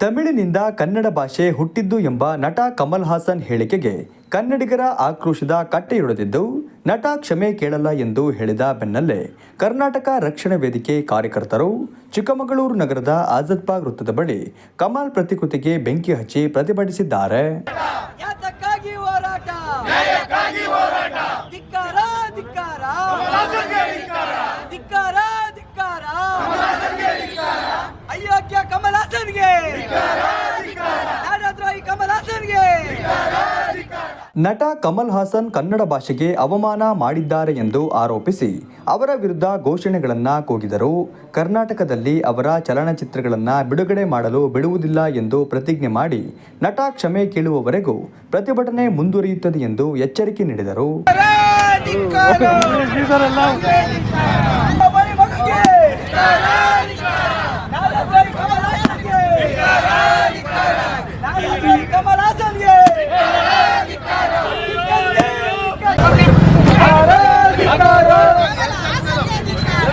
ತಮಿಳಿನಿಂದ ಕನ್ನಡ ಭಾಷೆ ಹುಟ್ಟಿದ್ದು ಎಂಬ ನಟ ಕಮಲ್ ಹಾಸನ್ ಹೇಳಿಕೆಗೆ ಕನ್ನಡಿಗರ ಆಕ್ರೋಶದ ಕಟ್ಟೆಯೊಡೆದಿದ್ದು ನಟ ಕ್ಷಮೆ ಕೇಳಲ್ಲ ಎಂದು ಹೇಳಿದ ಬೆನ್ನಲ್ಲೇ ಕರ್ನಾಟಕ ರಕ್ಷಣಾ ವೇದಿಕೆ ಕಾರ್ಯಕರ್ತರು ಚಿಕ್ಕಮಗಳೂರು ನಗರದ ಆಜದ್ಬಾಗ್ ವೃತ್ತದ ಬಳಿ ಕಮಲ್ ಪ್ರತಿಕೃತಿಗೆ ಬೆಂಕಿ ಹಚ್ಚಿ ಪ್ರತಿಭಟಿಸಿದ್ದಾರೆ. ಯಾತಕ್ಕಾಗಿ ಹೋರಾಟ? ಧಿಕ್ಕಾರ ಧಿಕ್ಕಾರ. ಧಿಕ್ಕಾರ. ಧಿಕ್ಕಾರ. ಅಯೋಗ್ಯ ಕಮಲ್ ಹಾಸನ್ಗೆ ನಾಡದ್ರೋಹಿ ಕಮಲ್ ಹಾಸನ್ಗೆ ನಟ ಕಮಲ್ ಹಾಸನ್ ಕನ್ನಡ ಭಾಷೆಗೆ ಅವಮಾನ ಮಾಡಿದ್ದಾರೆ ಎಂದು ಆರೋಪಿಸಿ ಅವರ ವಿರುದ್ಧ ಘೋಷಣೆಗಳನ್ನು ಕೂಗಿದರು ಕರ್ನಾಟಕದಲ್ಲಿ ಅವರ ಚಲನಚಿತ್ರಗಳನ್ನು ಬಿಡುಗಡೆ ಮಾಡಲು ಬಿಡುವುದಿಲ್ಲ ಎಂದು ಪ್ರತಿಜ್ಞೆ ಮಾಡಿ ನಟ ಕ್ಷಮೆ ಕೇಳುವವರೆಗೂ ಪ್ರತಿಭಟನೆ ಮುಂದುವರಿಯುತ್ತದೆ ಎಂದು ಎಚ್ಚರಿಕೆ ನೀಡಿದರು ಬರಿ ಮಗನಿಗೆ ನಾಡದ್ರೋಹಿ ಕಮಲ್ ಹಾಸನ್ಗೆ ನಾಡದ್ರೋಹಿ ಕಮಲ್ ಹಾಸನ್ಗೆ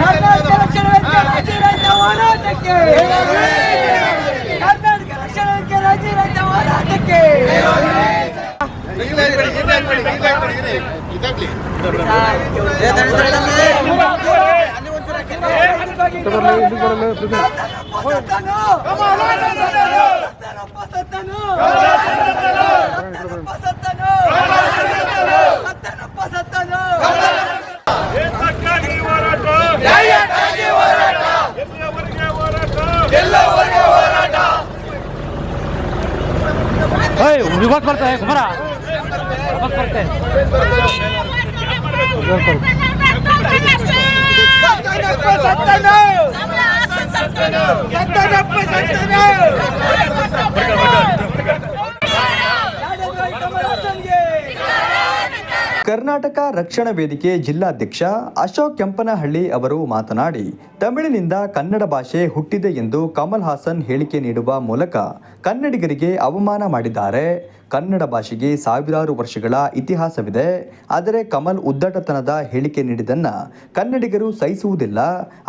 ಕರ್ನಾಟಕ ರಕ್ಷಣಾ ವೇದಿಕೆ ರಾಜ್ಯರಹಿತ ಹೋರಾಟಕ್ಕೆ. ಕರ್ನಾಟಕ ರಕ್ಷಣಾ ರಾಜ್ಯ ರಾಜ್ಯರಹಿತ ಹೋರಾಟಕ್ಕೆ. ಏತಕ್ಕಾಗಿ ವಿವಾದ ಬರ್ತಾ है ಕುಮಾರ. ವಾಪಸ್ ಬರ್ತೆ ಕರ್ನಾಟಕ ರಕ್ಷಣಾ ವೇದಿಕೆ ಜಿಲ್ಲಾಧ್ಯಕ್ಷ ಅಶೋಕ್ ಕೆಂಪನಹಳ್ಳಿ ಅವರು ಮಾತನಾಡಿ, ತಮಿಳಿನಿಂದ ಕನ್ನಡ ಭಾಷೆ ಹುಟ್ಟಿದೆ ಎಂದು ಕಮಲ್ ಹಾಸನ್ ಹೇಳಿಕೆ ನೀಡುವ ಮೂಲಕ ಕನ್ನಡಿಗರಿಗೆ ಅವಮಾನ ಮಾಡಿದ್ದಾರೆ. ಕನ್ನಡ ಭಾಷೆಗೆ ಸಾವಿರಾರು ವರ್ಷಗಳ ಇತಿಹಾಸವಿದೆ. ಆದರೆ ಕಮಲ್ ಉದ್ದಟತನದ ಹೇಳಿಕೆ ನೀಡಿದ್ದನ್ನು ಕನ್ನಡಿಗರು ಸಹಿಸುವುದಿಲ್ಲ.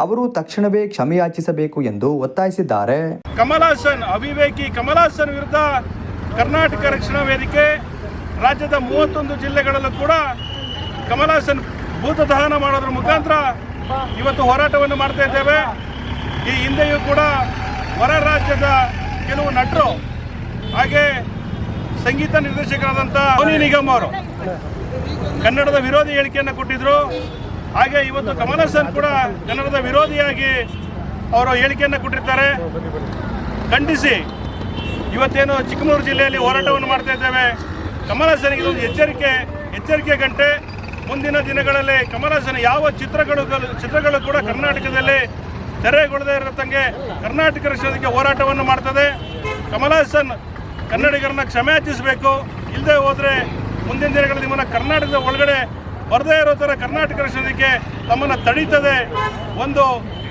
ಅವರು ತಕ್ಷಣವೇ ಕ್ಷಮೆಯಾಚಿಸಬೇಕು ಎಂದು ಒತ್ತಾಯಿಸಿದ್ದಾರೆ. ಕಮಲ್ ಹಾಸನ್ ಅವಿವೇಕಿ ಕಮಲ್ ಹಾಸನ್ ವಿರುದ್ಧ ಕರ್ನಾಟಕ ರಕ್ಷಣಾ ವೇದಿಕೆ ರಾಜ್ಯದ ಮೂವತ್ತೊಂದು ಜಿಲ್ಲೆಗಳಲ್ಲೂ ಕೂಡ ಕಮಲಾಸನ್ ಭೂತ ದಹನ ಮಾಡೋದ್ರ ಮುಖಾಂತರ ಇವತ್ತು ಹೋರಾಟವನ್ನು ಮಾಡ್ತಾ ಇದ್ದೇವೆ. ಈ ಹಿಂದೆಯೂ ಕೂಡ ಹೊರ ರಾಜ್ಯದ ಕೆಲವು ನಟರು ಹಾಗೆ ಸಂಗೀತ ನಿರ್ದೇಶಕರಾದಂಥ ಸೋನಿ ನಿಗಮ್ ಅವರು ಕನ್ನಡದ ವಿರೋಧಿ ಹೇಳಿಕೆಯನ್ನು ಕೊಟ್ಟಿದ್ರು. ಹಾಗೆ ಇವತ್ತು ಕಮಲ್ ಕೂಡ ಕನ್ನಡದ ವಿರೋಧಿಯಾಗಿ ಅವರು ಹೇಳಿಕೆಯನ್ನು ಕೊಟ್ಟಿರ್ತಾರೆ. ಖಂಡಿಸಿ, ಇವತ್ತೇನು ಚಿಕ್ಕಮಗಳೂರು ಜಿಲ್ಲೆಯಲ್ಲಿ ಹೋರಾಟವನ್ನು ಮಾಡ್ತಾ ಇದ್ದೇವೆ. ಕಮಲ್ ಹಾಸನ್ಗೆ ಇದೊಂದು ಎಚ್ಚರಿಕೆ ಎಚ್ಚರಿಕೆ ಗಂಟೆ. ಮುಂದಿನ ದಿನಗಳಲ್ಲಿ ಕಮಲ್ ಹಾಸನ್ ಯಾವ ಚಿತ್ರಗಳು ಚಿತ್ರಗಳು ಕೂಡ ಕರ್ನಾಟಕದಲ್ಲಿ ತೆರೆಗೊಳ್ಳದೇ ಇರತ್ತಂಗೆ ಕರ್ನಾಟಕ ರಕ್ಷಣೆಗೆ ಹೋರಾಟವನ್ನು ಮಾಡ್ತದೆ. ಕಮಲಾಸನ್ ಕನ್ನಡಿಗರನ್ನ ಕ್ಷಮೆಯಾಚಿಸಬೇಕು ಇಲ್ಲದೆ ಹೋದರೆ ಮುಂದಿನ ದಿನಗಳಲ್ಲಿ ನಿಮ್ಮನ್ನು ಕರ್ನಾಟಕದ ಒಳಗಡೆ ಬರದೇ ಇರೋ ಥರ ಕರ್ನಾಟಕ ರಕ್ಷಣೆಗೆ ತಮ್ಮನ್ನು ತಡೀತದೆ. ಒಂದು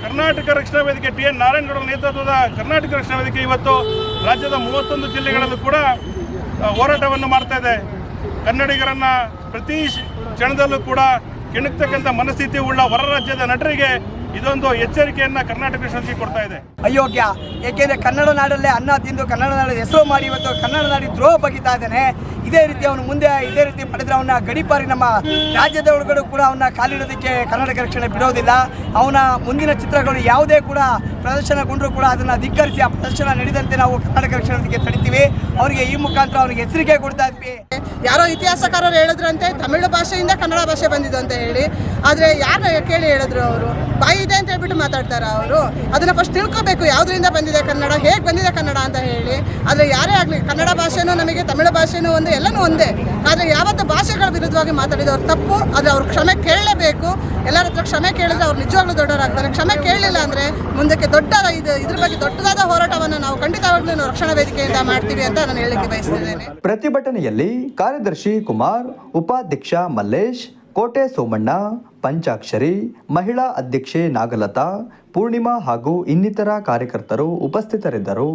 ಕರ್ನಾಟಕ ರಕ್ಷಣಾ ವೇದಿಕೆ ಟಿ ಎನ್ ನಾರಾಯಣಗೌಡ ನೇತೃತ್ವದ ಕರ್ನಾಟಕ ರಕ್ಷಣಾ ವೇದಿಕೆ ಇವತ್ತು ರಾಜ್ಯದ ಮೂವತ್ತೊಂದು ಜಿಲ್ಲೆಗಳಲ್ಲೂ ಕೂಡ ಹೋರಾಟವನ್ನು ಮಾಡ್ತಾ ಇದೆ. ಕನ್ನಡಿಗರನ್ನ ಪ್ರತಿ ಕ್ಷಣದಲ್ಲೂ ಕೂಡ ಕೆಣಕ್ತಕ್ಕಂಥ ಮನಸ್ಥಿತಿ ಉಳ್ಳ ಹೊರ ರಾಜ್ಯದ ನಟರಿಗೆ ಇದೊಂದು ಎಚ್ಚರಿಕೆಯನ್ನ ಕರ್ನಾಟಕ ವೇದಿಕೆ ಕೊಡ್ತಾ ಇದೆ. ಅಯೋಗ್ಯ. ಏಕೆಂದರೆ ಕನ್ನಡ ನಾಡಲ್ಲೇ ಅನ್ನ ತಿಂದು ಕನ್ನಡ ನಾಡ ಹೆಸರು ಮಾಡಿ ಇವತ್ತು ಕನ್ನಡ ನಾಡಿ ದ್ರೋಹ ಬಗಿತಾ ಇದ್ದಾನೆ. ಇದೇ ರೀತಿ ಅವನು ಮುಂದೆ, ಇದೇ ರೀತಿ ಮಾಡಿದ್ರೆ ಅವನ ಗಡಿಪಾರಿ ನಮ್ಮ ರಾಜ್ಯದ ಒಳಗಡೆ ಕೂಡ ಅವನ್ನ ಕಾಲಿಡೋದಕ್ಕೆ ಕರ್ನಾಟಕ ರಕ್ಷಣೆ ಬಿಡೋದಿಲ್ಲ. ಅವನ ಮುಂದಿನ ಚಿತ್ರಗಳು ಯಾವುದೇ ಕೂಡ ಪ್ರದರ್ಶನಗೊಂಡರೂ ಕೂಡ ಅದನ್ನು ಧಿಕ್ಕರಿಸಿ ಆ ಪ್ರದರ್ಶನ ನಡೆದಂತೆ ನಾವು ರಕ್ಷಣೆ ವೇದಿಕೆ ತಡಿತೀವಿ. ಅವರಿಗೆ ಈ ಮುಖಾಂತರ ಅವನಿಗೆ ಎಚ್ಚರಿಕೆ ಕೊಡ್ತಾ ಇದ್ವಿ. ಯಾರೋ ಇತಿಹಾಸಕಾರರು ಹೇಳಿದ್ರಂತೆ, ತಮಿಳು ಭಾಷೆಯಿಂದ ಕನ್ನಡ ಭಾಷೆ ಬಂದಿದ್ದು ಅಂತ ಹೇಳಿ. ಆದರೆ ಯಾರು ಕೇಳಿ ಹೇಳಿದ್ರು ಅವರು? ಬಾಯಿ ಇದೆ ಅಂತ ಹೇಳ್ಬಿಟ್ಟು ಮಾತಾಡ್ತಾರ ಅವರು? ಅದನ್ನು ಫಸ್ಟ್ ತಿಳ್ಕೊಬೇಕು, ಯಾವುದರಿಂದ ಬಂದಿದೆ ಕನ್ನಡ, ಹೇಗೆ ಬಂದಿದೆ ಕನ್ನಡ ಅಂತ ಹೇಳಿ. ಆದರೆ ಯಾರೇ ಆಗಲಿ, ಕನ್ನಡ ಭಾಷೆನೂ ನಮಗೆ, ತಮಿಳು ಭಾಷೆನೂ ಒಂದು, ಎಲ್ಲನೂ ಒಂದೇ. ಆದರೆ ಯಾವತ್ತು ಭಾಷೆಗಳ ವಿರುದ್ಧವಾಗಿ ಮಾತಾಡಿದವ್ರು ತಪ್ಪು, ಆದರೆ ಅವ್ರು ಕ್ಷಮೆ ಕೇಳಲೇಬೇಕು. ಎಲ್ಲರ ಹತ್ರ ಕ್ಷಮೆ ಕೇಳಿದ್ರೆ ಅವ್ರು ನಿಜವಾಗ್ಲೂ ದೊಡ್ಡವರಾಗ್ತಾರೆ. ಕ್ಷಮೆ ಕೇಳಲಿಲ್ಲ ಅಂದರೆ ಮುಂದಕ್ಕೆ ದೊಡ್ಡ ಇದು, ಇದ್ರ ಬಗ್ಗೆ ದೊಡ್ಡದಾದ ಹೋರಾಟವನ್ನು ನಾವು ಖಂಡಿತವಾಗ್ಲೂ ರಕ್ಷಣಾ ವೇದಿಕೆಯಿಂದ ಮಾಡ್ತೀವಿ ಅಂತ ನಾನು ಹೇಳಲಿಕ್ಕೆ ಬಯಸ್ತಿದ್ದೇನೆ. ಪ್ರತಿಭಟನೆಯಲ್ಲಿ ಕಾರ್ಯದರ್ಶಿ ಕುಮಾರ್, ಉಪಾಧ್ಯಕ್ಷ ಮಲ್ಲೇಶ್, ಕೋಟೆ ಸೋಮಣ್ಣ, ಪಂಚಾಕ್ಷರಿ, ಮಹಿಳಾ ಅಧ್ಯಕ್ಷೆ ನಾಗಲತಾ, ಪೂರ್ಣಿಮಾ ಹಾಗೂ ಇನ್ನಿತರ ಕಾರ್ಯಕರ್ತರು ಉಪಸ್ಥಿತರಿದ್ದರು.